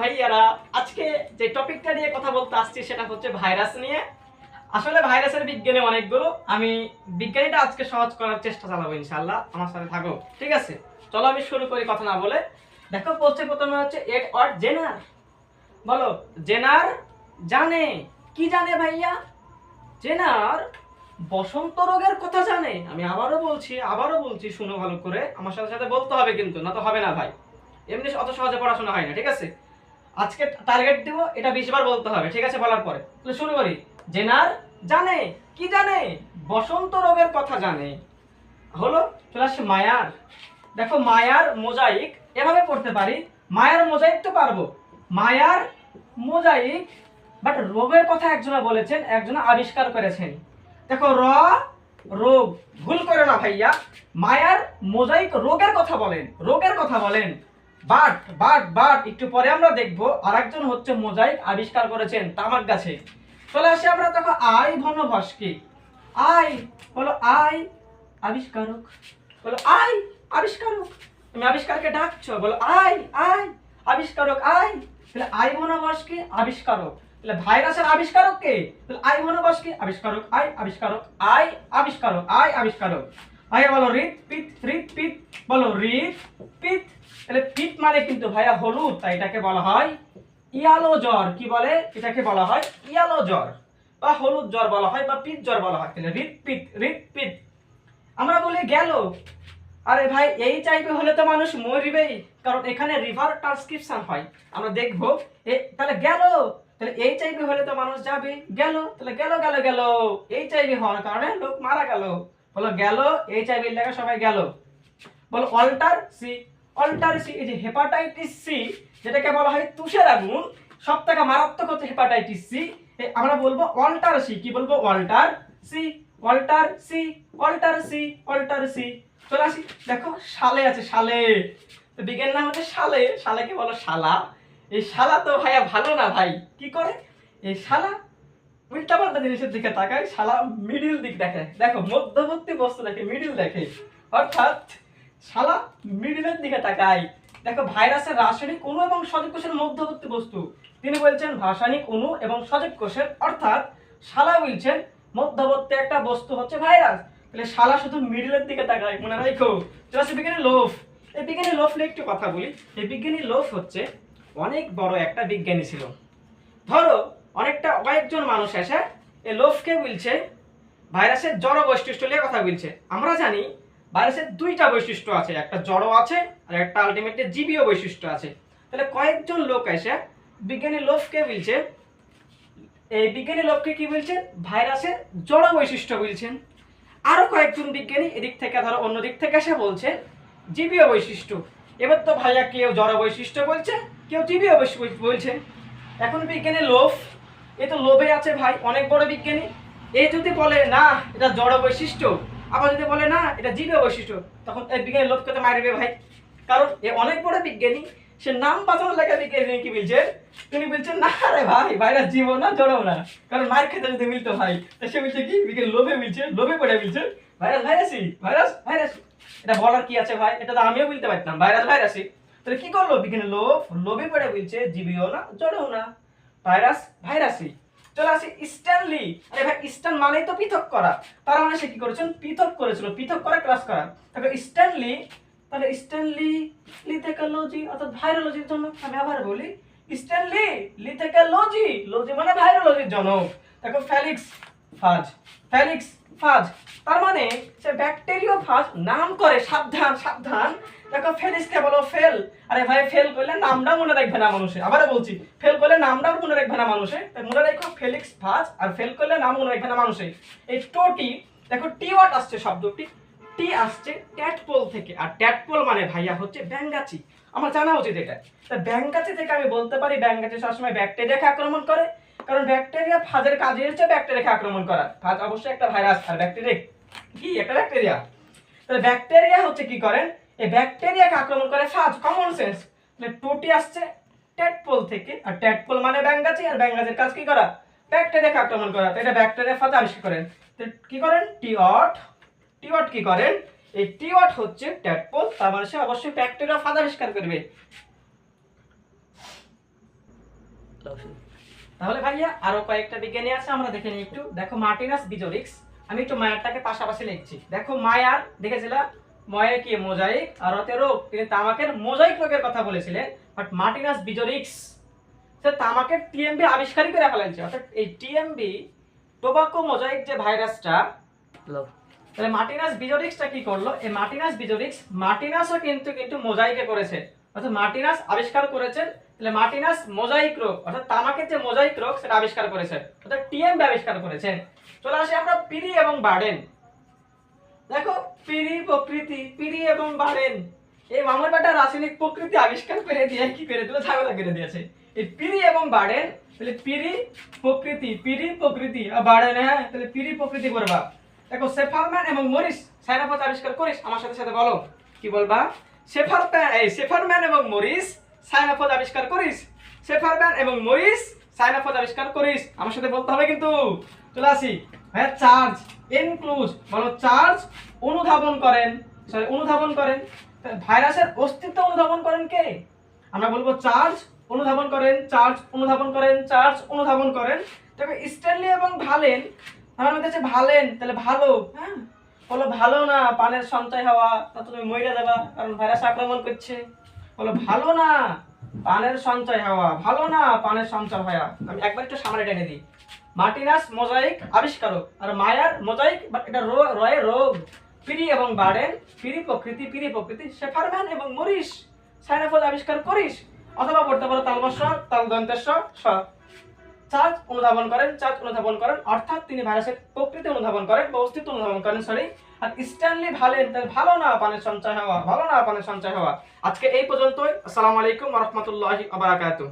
ভাইয়ারা, আজকে যে টপিকটা নিয়ে কথা বলতে আসছি সেটা হচ্ছে ভাইরাস নিয়ে। আসলে ভাইরাসের বিজ্ঞানে অনেকগুলো, আমি বিজ্ঞানীটা আজকে সহজ করার চেষ্টা চালাবো ইনশাল্লাহ আমার সাথে থাকো, ঠিক আছে? চলো আমি শুরু করি কথা না বলে। দেখো, বলছে প্রথমে হচ্ছে অর জেনার। বলো, জেনার জানে। কি জানে ভাইয়া? জেনার বসন্ত রোগের কথা জানে। আমি আবারও বলছি আবারও বলছি, শুনো ভালো করে, আমার সাথে সাথে বলতে হবে কিন্তু, না তো হবে না ভাই। এমনি অত সহজে পড়াশোনা হয় না, ঠিক আছে? আজকে টার্গেট দিব, এটা বিশ বার বলতে হবে, ঠিক আছে বলার পরে। তাহলে শুরু করি। জেনার জানে, কি জানে? বসন্ত রোগের কথা জানে। হলো, চলে আসছে মায়ার। দেখো, মায়ার মোজাইক, এভাবে পড়তে পারি। মায়ার মোজাইক তো পারব। মায়ার মোজাইক বাট রোগের কথা একজনা বলেছেন, একজনা আবিষ্কার করেছেন। দেখো, র, রোগ। ভুল করে না ভাইয়া। মায়ার মোজাইক রোগের কথা বলেন, রোগের কথা বলেন। বাট বাট বাট, একটু পরে আমরা দেখব আরেকজন হচ্ছে মোজাইক আবিষ্কার করেছেন তামাক গাছে। চলে আসি আমরা দেখো আই ঘনভাস কি আই বলো আই আবিষ্কারক। বলো আই আবিষ্কারক। তুমি আবিষ্কারকে ডাকছো। বলো আই আই আবিষ্কারক, আই। তাহলে আই ঘনভাস কি আবিষ্কারক। তাহলে ভাইরাসের আবিষ্কারক কে? তাহলে আই ঘনভাস কি আবিষ্কারক, আই আবিষ্কারক আই আবিষ্কারক আই আবিষ্কারক। ভাইয়া বলো রিত পিত রিত পিত বলো রিত পিত তাহলে পিত মানে কিন্তু ভাইয়া হলুদ, তাই এটাকে বলা হয় ইয়ালো জ্বর। কি বলে? এটাকে বলা হয় ইয়ালো জ্বর বা হলুদ জ্বর বলা হয় বা পিত জ্বর বলা হয়। তাহলে রিত পিত রিত পিত আমরা বলি গেল। আরে ভাই, এই চাইবে হলে তো মানুষ মরবেই, কারণ এখানে রিভার ট্রান্সক্রিপশন হয়। আমরা দেখব। তাহলে গেল। তাহলে এই চাইবে হলে তো মানুষ যাবে। গেল। তাহলে গেল গেল গেল। এই চাইবে হওয়ার কারণে লোক মারা গেল। বলো গেল, এই চাইবে লেখা সবাই গেল। বলো অল্টার সি অল্টার সি এই যে হেপাটাইটিস সি, যেটাকে বলা হয় তুষের আগুন সব থেকে মারাত্মক হচ্ছে হেপাটাইটিস সি। আমরা বলব অল্টার সি কি বলব? অল্টার সি অল্টার সি অল্টার সি অল্টার সি চলে আসি, দেখো, শালে আছে তো বিজ্ঞান নাম হচ্ছে শালে, শালাকে বলো শালা। এই শালা তো ভাইয়া ভালো না ভাই, কি করে? এই শালা উল্টা পাল্টা জিনিসের দিকে তাকায়, শালা মিডিল দিক দেখে। দেখো, মধ্যবর্তী বস্তু দেখে মিডিল দেখে। অর্থাৎ শালা মিডিলের দিকে তাকায় দেখো, ভাইরাসের রাসায়নিক অণু এবং সজীব কোষের মধ্যবর্তী বস্তু। তিনি বলছেন রাসায়নিক অণু এবং সজীব কোষের, অর্থাৎ শালা বলছেন মধ্যবর্তী একটা বস্তু হচ্ছে ভাইরাস। তাহলে শালা শুধু মিডিলের দিকে তাকায়, মনে রাখো। আসে বিজ্ঞানী লোভ এই বিজ্ঞানী লোভ নিয়ে একটু কথা বলি। এই বিজ্ঞানী লোভ হচ্ছে অনেক বড় একটা বিজ্ঞানী ছিল। ধরো, অনেকটা কয়েকজন মানুষ এসে এই লোভকে বলছে, ভাইরাসের জড় বৈশিষ্ট্য নিয়ে কথা বলছে। আমরা জানি ভাইরাসের দুইটা বৈশিষ্ট্য আছে, একটা জড় আছে আর একটা আলটিমেটলি জীবীয় বৈশিষ্ট্য আছে। তাহলে কয়েকজন লোক এসে বিজ্ঞানী লোভকে বলছে, এই বিজ্ঞানী লোককে কি বলছেন? ভাইরাসের জড় বৈশিষ্ট্য বলছেন। আরও কয়েকজন বিজ্ঞানী এদিক থেকে ধরো অন্য দিক থেকে এসে বলছে, জীবীয় বৈশিষ্ট্য। এবার তো ভাইয়া কেউ জড় বৈশিষ্ট্য বলছে, কেউ জীবীয় বৈশিষ্ট্য বলছে। এখন বিজ্ঞানী লোভ, এ তো লোভে আছে ভাই, অনেক বড় বিজ্ঞানী। এ যদি বলে, না, এটা জড় বৈশিষ্ট্য। আবার যদি বলে, না, এটা জীবীয় বৈশিষ্ট্য, তখন এই বিজ্ঞানী লোভকে তো মারবে ভাই কারণ এ অনেক বড় বিজ্ঞানী, সে নাম বাঁচানোর লেখা বিজ্ঞানী কি বলছে? তিনি বলছেন, না রে ভাই, ভাইরাস জীব না জড়ো না। কারণ মায়ের খেতে যদি মিলতো ভাই, তা সে বলছে কি? বিজ্ঞান লোভে মিলছে, লোভে পড়ে মিলছে। ভাইরাস ভাইরাসই, ভাইরাস ভাইরাস। এটা বলার কি আছে ভাই? এটা তো আমিও বলতে পারতাম, ভাইরাস ভাইরাসই। তাহলে কি করল? বিজ্ঞানী লোভ, লোভে পড়ে বলছে জীবীয় না জড়ো না। ভাইরাস ভাইরাসই। চলে আসি আরে ভাই মানেই তো পৃথক করা। তার মানে সে কি করেছেন? পৃথক করেছিল। পৃথক করা ক্লাস করা। তারপর তাহলে অর্থাৎ ভাইরোলজির জন্য আমি আবার বলি স্ট্যানলি লি লজি মানে ভাইরোলজির জনক। দেখো ফেলিক্স ফাজ ফেলিক্স ফাজ তার মানে সে ব্যাকটেরিয়া ফাজ নাম করে। সাবধান সাবধান। দেখো ফেলিক্সকে বলো? ফেল। আরে ভাই, ফেল করলে নামটা মনে রাখবে না মানুষে। আবারও বলছি, ফেল করলে নামটাও মনে রাখবে না মানুষে। মনে রাখো, ফেলিক্স ফাজ আর ফেল করলে নাম মনে রাখবে না মানুষে। এই টোটি দেখো, টি ওয়াট আসছে শব্দটি। টি আসছে ট্যাটপোল থেকে। আর ট্যাটপোল মানে ভাইয়া হচ্ছে ব্যাঙ্গাচি। আমার জানা উচিত এটা। তা ব্যাঙ্গাচি থেকে আমি বলতে পারি, ব্যাঙ্গাচি সবসময় ব্যাকটেরিয়াকে আক্রমণ করে। কারণ ব্যাকটেরিয়া ফাজের কাজই হচ্ছে ব্যাকটেরিয়াকে আক্রমণ করা। ফাজ অবশ্যই একটা ভাইরাস আর ব্যাকটেরিয়া কি? একটা ব্যাকটেরিয়া তাহলে ব্যাকটেরিয়া হচ্ছে কি করেন? এই ব্যাকটেরিয়াকে আক্রমণ করে ফাজ কমন সেন্স তাহলে টোটি আসছে ট্যাটপোল থেকে। আর ট্যাটপোল মানে ব্যাঙ্গাচি আর ব্যাঙ্গাচির কাজ কি করা? ব্যাকটেরিয়াকে আক্রমণ করা। তো এটা ব্যাকটেরিয়া ফাজ আবিষ্কার করেন। তো কি করেন? টিওট। টিওয়াট কি করেন? এই টিওয়াট হচ্ছে ট্যাডপোল তার মানে সে অবশ্যই ব্যাকটেরিয়া ফাঁদ আবিষ্কার করবে। তাহলে ভাইয়া, আরও কয়েকটা বিজ্ঞানী আছে, আমরা দেখে নিই একটু। দেখো, মার্টিনাস বিজোরিক্স। আমি একটু মায়ারটাকে পাশাপাশি লিখছি। দেখো, মায়ার দেখেছিলাম ময়া কি মোজাইক আর রোগ তিনি তামাকের মোজাইক রোগের কথা বলেছিলেন বাট মার্টিনাস বিজোরিক্স। সে তামাকের টিএমবি আবিষ্কারই করে ফেলেছে। অর্থাৎ এই টিএমবি টোবাকো মোজাইক যে ভাইরাসটা তাহলে মার্টিনাস বিজোরিক্সটা কি করল? এই মার্টিনাস বিজোরিক্স মার্টিনাসও কিন্তু কিন্তু মোজাইকে করেছে। অর্থাৎ মার্টিনাস আবিষ্কার করেছেন তাহলে মার্টিনাস মোজাইক রোগ অর্থাৎ তামাকের যে মোজাইক রোগ সেটা আবিষ্কার করেছে। অর্থাৎ টিএমবি আবিষ্কার করেছেন চলে আসি আমরা পিরি এবং বার্ডেন। দেখো পিরি প্রকৃতি, পিড়ি এবং বার্ডেন এই মামুর বেটা রাসায়নিক প্রকৃতি আবিষ্কার করে দিয়ে কি করে দিল? ঝামেলা করে দিয়েছে। এই পিড়ি এবং বার্ডেন তাহলে পিরি প্রকৃতি পিরি প্রকৃতি, আর বার্ডেন হ্যাঁ? তাহলে পিরি প্রকৃতি করবা দেখো, সেফারম্যান এবং মরিস, সাইনাপথ আবিষ্কার করিস, আমার সাথে সাথে বলো। কি বলবা? সেফারম্যান এই সেফারম্যান এবং মরিস, সাইনাপথ আবিষ্কার করিস। সেফারম্যান এবং মরিস, সাইনাপথ আবিষ্কার করিস। আমার সাথে বলতে হবে কিন্তু। চলে আসি। ভাইয়া চার্জ। এনক্লুজ বলো চার্জ অনুধাবন করেন সরি অনুধাবন করেন। ভাইরাসের অস্তিত্ব অনুধাবন করেন কে? আমরা বলব চার্জ অনুধাবন করেন চার্জ অনুধাবন করেন চার্জ অনুধাবন করেন। তবে স্ট্যানলি এবং ভালেন, আমার মধ্যে হচ্ছে ভালেন, তাহলে ভালো হ্যাঁ? বলো ভালো না, পানের সঞ্চয় হওয়া, তা তুমি মরে যাবা কারণ ভাইরাস আক্রমণ করছে। বলো ভালো না, পানের সঞ্চয় হওয়া, ভালো না, পানের সঞ্চয় হওয়া। আমি একবার একটু সামনে টেনে দিই। মার্টিনাস মোজাইক আবিষ্কারক আর মায়ার মোজাইক এটা রো- রয়ের রোগ পিরি এবং বার্ডেন পিরি প্রকৃতি পিরি প্রকৃতি, শেফারম্যান এবং মরিস, সাইনাফল আবিষ্কার করিস, অথবা পড়তে পারো তালবস্ব তাল দন্তেস্ব স অনুধাবন করেন চার্জ অনুধাবন করেন, অর্থাৎ তিনি ভাইরাসের প্রকৃতি অনুধাবন করেন বা অস্তিত্ব অনুধাবন করেন সরি আর স্ট্যানলি ভালো না পানের সঞ্চয় হওয়া, ভালো না পানের সঞ্চয় হওয়া। আজকে এই পর্যন্তই, আসসালামু আলাইকুম রহমতুল্লাহি আবরাকাতুহ